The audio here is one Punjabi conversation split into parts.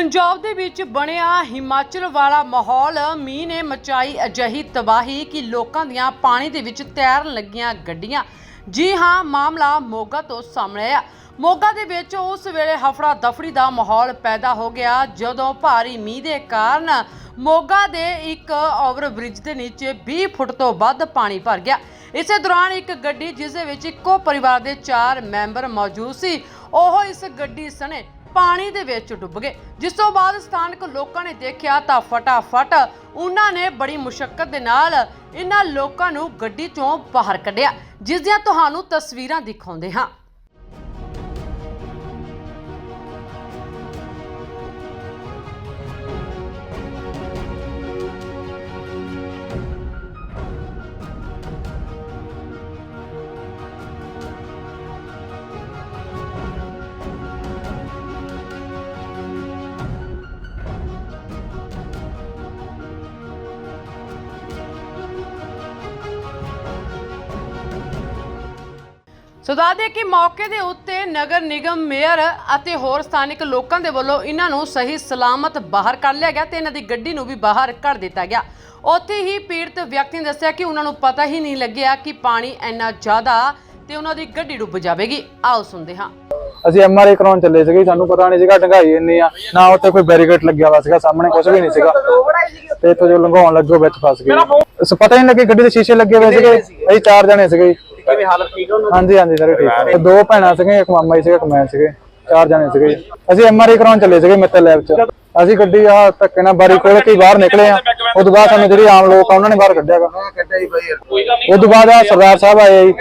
ਪੰਜਾਬ ਦੇ ਵਿੱਚ ਬਣਿਆ ਹਿਮਾਚਲ ਵਾਲਾ ਮਾਹੌਲ, ਮੀਂਹ ਨੇ ਮਚਾਈ ਅਜਿਹੀ ਤਬਾਹੀ ਕਿ ਲੋਕਾਂ ਦੀਆਂ ਪਾਣੀ ਦੇ ਵਿੱਚ ਤੈਰਨ ਲੱਗੀਆਂ ਗੱਡੀਆਂ। ਜੀ ਹਾਂ, ਮਾਮਲਾ ਮੋਗਾ ਤੋਂ ਸਾਹਮਣੇ ਆਇਆ। ਮੋਗਾ ਦੇ ਵਿੱਚ ਉਸ ਵੇਲੇ ਹਫੜਾ ਦਫੜੀ ਦਾ ਮਾਹੌਲ ਪੈਦਾ ਹੋ ਗਿਆ, ਜਦੋਂ ਭਾਰੀ ਮੀਂਹ ਦੇ ਕਾਰਨ ਮੋਗਾ ਦੇ ਇੱਕ ਓਵਰ ਬ੍ਰਿਜ ਦੇ ਨੀਚੇ 20 ਫੁੱਟ ਤੋਂ ਵੱਧ ਪਾਣੀ ਭਰ ਗਿਆ। ਇਸੇ ਦੌਰਾਨ ਇੱਕ ਗੱਡੀ, ਜਿਸ ਦੇ ਵਿੱਚ ਇੱਕੋ ਪਰਿਵਾਰ ਦੇ 4 ਮੈਂਬਰ ਮੌਜੂਦ ਸੀ, ਉਹ ਇਸ ਗੱਡੀ ਸਣੇ ਪਾਣੀ ਦੇ ਵਿੱਚ ਡੁੱਬ ਗਏ। ਜਿਸ ਤੋਂ ਬਾਅਦ ਸਥਾਨਕ ਲੋਕਾਂ ਨੇ ਦੇਖਿਆ ਤਾਂ ਫਟਾਫਟ ਉਹਨਾਂ ਨੇ ਬੜੀ ਮੁਸ਼ਕਲ ਦੇ ਨਾਲ ਇਹਨਾਂ ਲੋਕਾਂ ਨੂੰ ਗੱਡੀ ਚੋਂ ਬਾਹਰ ਕੱਢਿਆ, ਜਿਸ ਦੀਆਂ ਤੁਹਾਨੂੰ ਤਸਵੀਰਾਂ ਦਿਖਾਉਂਦੇ ਹਾਂ। ਸੋ ਦੱਸਦੇ ਕਿ ਮੌਕੇ ਦੇ ਉੱਤੇ ਨਗਰ ਨਿਗਮ ਮੇਅਰ ਅਤੇ ਹੋਰ ਸਥਾਨਿਕ ਲੋਕਾਂ ਦੇ ਵੱਲੋਂ ਇਹਨਾਂ ਨੂੰ ਸਹੀ ਸਲਾਮਤ ਬਾਹਰ ਕੱਢ ਲਿਆ ਗਿਆ ਤੇ ਇਹਨਾਂ ਦੀ ਗੱਡੀ ਨੂੰ ਵੀ ਬਾਹਰ ਕੱਢ ਦਿੱਤਾ ਗਿਆ। ਉੱਥੇ ਹੀ ਪੀੜਤ ਵਿਅਕਤੀ ਨੇ ਦੱਸਿਆ ਕਿ ਉਹਨਾਂ ਨੂੰ ਪਤਾ ਹੀ ਨਹੀਂ ਲੱਗਿਆ ਕਿ ਪਾਣੀ ਇੰਨਾ ਜ਼ਿਆਦਾ ਤੇ ਉਹਨਾਂ ਦੀ ਗੱਡੀ ਡੁੱਬ ਜਾਵੇਗੀ। ਆਓ ਸੁਣਦੇ ਹਾਂ। ਅਸੀਂ ਐਮਆਰਆਈ ਕਰਾਉਣ ਚੱਲੇ ਸੀਗੇ ਸਾਨੂੰ ਪਤਾ ਨਹੀਂ ਸੀਗਾ ਢੰਗਾਈ ਇੰਨੀ ਆ। ਨਾ ਉੱਤੇ ਕੋਈ ਬੈਰੀਕੇਡ ਲੱਗਿਆ ਹੋਇਆ ਸੀਗਾ ਸਾਹਮਣੇ ਕੁਝ ਵੀ ਨਹੀਂ ਸੀਗਾ। ਤੇ ਇੱਥੋਂ ਜੋ ਲੰਘਾਉਣ ਲੱਗੋ ਵਿੱਚ ਫਸ ਗਏ। ਪਤਾ ਹੀ ਨਹੀਂ ਲੱਗੇ ਗੱਡੀ ਦੇ ਸ਼ੀਸ਼ੇ ਲੱਗੇ ਹੋਏ ਸੀਗੇ। ਅਸੀਂ ਚਾਰ ਜਣੇ ਸੀਗੇ। ਕਿਵੇਂ ਹਾਲਤ ਠੀਕ ਉਹਨਾਂ ਹਾਂਜੀ ਹਾਂਜੀ ਸਾਰੇ ਠੀਕ। ਆ। ਤੇ ਦੋ ਭੈਣਾਂ ਸੀਗੀਆਂ ਇੱਕ ਮਾਮਾ ਜੀ ਸੀਗਾ ਇੱਕ ਮੈਂ ਸੀਗੇ ਚਾਰ ਜਣੇ ਸੀਗੇ ਅਸੀਂ ਐਮਆਰਆਈ ਕਰਾਉਣ ਚੱਲੇ ਸੀਗੇ ਮਿੱਤਲ ਲੈਬ 'ਚ। ਅਸੀਂ ਗੱਡੀ ਆ ਧੱਕੇ ਨਾਲ ਬਾਰੀ ਖੋਲ ਕੇ ਹੀ ਬਾਹਰ ਨਿਕਲੇ ਆ। ਉਸ ਤੋਂ ਬਾਅਦ ਸਾਨੂੰ ਜਿਹੜੀ ਆਮ ਲੋਕ ਆ ਉਹਨਾਂ ਨੇ ਬਾਹਰ ਕੱਢਿਆਗਾ ਕੱਢਿਆ ਹੀ ਬਾਈ ਉਸ ਤੋਂ ਬਾਅਦ ਆ ਸਰਦਾਰ ਸਾਹਿਬ ਆਏ ਜੀ।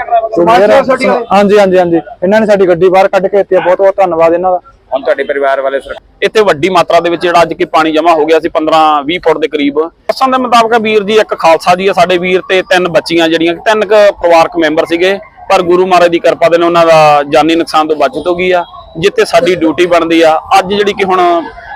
ਹਾਂਜੀ ਹਾਂਜੀ ਹਾਂਜੀ। ਇਹਨਾਂ ਨੇ ਸਾਡੀ ਗੱਡੀ ਬਾਹਰ ਕੱਢ ਕੇ ਦਿੱਤੀ ਆ। ਬਹੁਤ ਬਹੁਤ ਧੰਨਵਾਦ ਇਹਨਾਂ ਦਾ। ਹੁਣ ਤੁਹਾਡੇ ਪਰਿਵਾਰ ਵਾਲੇ ਇੱਥੇ ਵੱਡੀ ਮਾਤਰਾ ਦੇ ਵਿੱਚ ਜਿਹੜਾ ਅੱਜ ਕਿ ਪਾਣੀ ਜਮ੍ਹਾਂ ਹੋ ਗਿਆ ਸੀ 15 20 ਫੁੱਟ ਦੇ ਕਰੀਬ। ਦੱਸਣ ਦੇ ਮੁਤਾਬਕ ਵੀਰ ਜੀ, ਇੱਕ ਖਾਲਸਾ ਜੀ ਆ ਸਾਡੇ ਵੀਰ ਤੇ ਤਿੰਨ ਬੱਚੀਆਂ ਜਿਹੜੀਆਂ ਤਿੰਨ ਕੁ ਪਰਿਵਾਰਕ ਮੈਂਬਰ ਸੀਗੇ, ਪਰ ਗੁਰੂ ਮਹਾਰਾਜ ਦੀ ਕਿਰਪਾ ਦੇ ਨਾਲ ਉਹਨਾਂ ਦਾ ਜਾਨੀ ਨੁਕਸਾਨ ਤੋਂ ਬਚਤ ਹੋ ਗਈ ਆ, ਜਿੱਥੇ ਸਾਡੀ ਡਿਊਟੀ ਬਣਦੀ ਆ। ਅੱਜ ਜਿਹੜੀ ਕਿ ਹੁਣ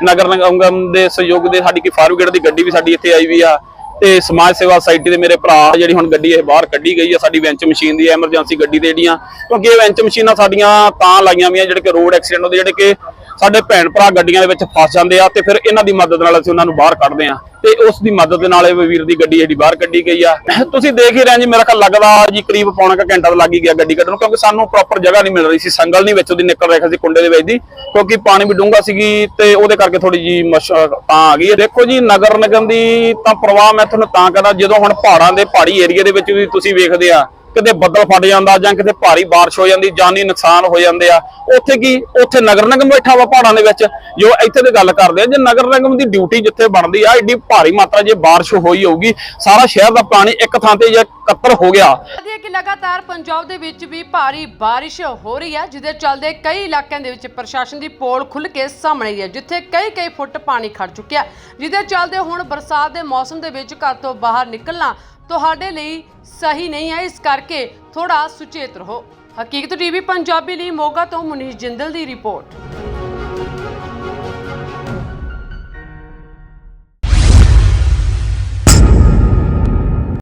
ਨਗਰ ਨਿਗਮ ਦੇ ਸਹਿਯੋਗ ਦੇ ਸਾਡੀ ਕਿ ਫਾਇਰ ਬ੍ਰਿਗੇਡ ਦੀ ਗੱਡੀ ਵੀ ਸਾਡੀ ਇੱਥੇ ਆਈ ਵੀ ਆ ਤੇ ਸਮਾਜ ਸੇਵਾ ਸੁਸਾਇਟੀ ਦੇ ਮੇਰੇ ਭਰਾ ਜਿਹੜੀ ਹੁਣ ਗੱਡੀ ਇਹ ਬਾਹਰ ਕੱਢੀ ਗਈ ਆ, ਸਾਡੀ ਵੈਂਚ ਮਸ਼ੀਨ ਦੀ ਐਮਰਜੈਂਸੀ ਗੱਡੀ ਦੇ ਜਿਹੜੀਆਂ, ਕਿਉਂਕਿ ਇਹ ਵੈਂਚ ਮਸ਼ੀਨਾਂ ਸਾਡੀਆਂ ਤਾਂ ਲਾਈਆਂ ਵੀਆਂ ਜਿਹੜੇ ਕਿ ਰੋਡ ਐਕਸੀਡੈਂਟ ਹੁੰਦੇ ਜਿਹੜੇ ਕਿ ਸਾਡੇ ਭੈਣ ਭਰਾ ਗੱਡੀਆਂ ਦੇ ਵਿੱਚ ਫਸ ਜਾਂਦੇ ਆ ਤੇ ਫਿਰ ਇਹਨਾਂ ਦੀ ਮਦਦ ਨਾਲ ਅਸੀਂ ਉਹਨਾਂ ਨੂੰ ਬਾਹਰ ਕੱਢਦੇ ਆ। ਤੇ ਉਸ ਦੀ ਮਦਦ ਦੇ ਨਾਲ ਇਹ ਵੀਰ ਦੀ ਗੱਡੀ ਜਿਹੜੀ ਬਾਹਰ ਕੱਢੀ ਗਈ ਆ। ਤੁਸੀਂ ਦੇਖ ਹੀ ਰਹੇ ਜੀ, ਮੇਰਾ ਖਿਆਲ ਲੱਗਦਾ ਜੀ ਕਰੀਬ ਪੌਣਾ ਕੁ ਘੰਟਾ ਲੱਗ ਹੀ ਗਿਆ ਗੱਡੀ ਕੱਢਣ ਨੂੰ, ਕਿਉਂਕਿ ਸਾਨੂੰ ਪ੍ਰੋਪਰ ਜਗ੍ਹਾ ਨਹੀਂ ਮਿਲ ਰਹੀ ਸੀ, ਸੰਗਲ ਨਹੀਂ ਵਿੱਚ ਉਹਦੀ ਨਿਕਲ ਰਿਹਾ ਸੀ ਕੁੰਡੇ ਦੇ ਵਿੱਚ ਦੀ, ਕਿਉਂਕਿ ਪਾਣੀ ਵੀ ਡੂੰਘਾ ਸੀਗੀ ਤੇ ਉਹਦੇ ਕਰਕੇ ਥੋੜੀ ਜੀ ਮੁਸ਼ਕ ਤਾਂ ਆ ਗਈ ਹੈ। ਦੇਖੋ ਜੀ, ਨਗਰ ਨਿਗਮ ਦੀ ਤਾਂ ਪ੍ਰਵਾਹ ਮੈਂ ਤੁਹਾਨੂੰ ਤਾਂ ਕਹਿੰਦਾ, ਜਦੋਂ ਹੁਣ ਪਹਾੜਾਂ ਦੇ ਪਹਾੜੀ ਏਰੀਆ ਦੇ ਵਿੱਚ ਵੀ ਤੁਸੀਂ ਵੇਖਦੇ ਆ ਕਿਤੇ ਬੱਦਲ ਫਟ ਜਾਂਦਾ ਜਾਂ ਕਿਤੇ ਭਾਰੀ ਬਾਰਿਸ਼ ਹੋ ਜਾਂਦੀ, ਜਾਨੀ ਨੁਕਸਾਨ ਹੋ ਜਾਂਦੇ ਆ। ਉੱਥੇ ਕੀ? ਉੱਥੇ ਨਗਰ ਨਿਗਮ ਬੈਠਾ ਵਾ ਪਹਾੜਾਂ ਦੇ ਵਿੱਚ। ਜੋ ਇੱਥੇ ਦੀ ਗੱਲ ਕਰਦੇ ਆ, ਜੇ ਨਗਰ ਨਿਗਮ ਦੀ ਡਿਊਟੀ ਜਿੱਥੇ ਬਣਦੀ ਆ ਏਡੀ ਭਾਰੀ ਮਾਤਰਾ ਜੇ ਬਾਰਿਸ਼ ਹੋਈ ਹੋਊਗੀ, ਸਾਰਾ ਸ਼ਹਿਰ ਦਾ ਪਾਣੀ ਇੱਕ ਥਾਂ ਤੇ ਜੇ ਇਕੱਤਰ ਹੋ ਗਿਆ। ਹੈ ਕਿ ਲਗਾਤਾਰ ਪੰਜਾਬ ਦੇ ਵਿੱਚ ਵੀ ਭਾਰੀ ਬਾਰਿਸ਼ ਹੋ ਰਹੀ ਹੈ ਜਿਹਦੇ ਚੱਲਦੇ ਕਈ ਇਲਾਕਿਆਂ ਦੇ ਵਿੱਚ ਪ੍ਰਸ਼ਾਸਨ ਦੀ ਪੋਲ ਖੁੱਲ ਕੇ ਸਾਹਮਣੇ ਆਈ ਹੈ ਜਿੱਥੇ ਕਈ ਕਈ ਫੁੱਟ ਪਾਣੀ ਖੜ ਚੁੱਕਿਆ। ਜਿਹਦੇ ਚੱਲਦੇ ਹੁਣ ਬਰਸਾਤ ਦੇ ਮੌਸਮ ਦੇ ਵਿੱਚ ਘਰ ਤੋਂ ਬਾਹਰ ਨਿਕਲਣਾ ਤੁਹਾਡੇ ਲਈ ਸਹੀ ਨਹੀਂ ਹੈ, ਇਸ ਕਰਕੇ ਥੋੜਾ ਸੁਚੇਤ ਰਹੋ। ਹਕੀਕਤ ਟੀਵੀ ਪੰਜਾਬੀ ਲਈ ਮੋਗਾ ਤੋਂ ਮੁਨੀਸ਼ ਜਿੰਦਲ ਦੀ ਰਿਪੋਰਟ।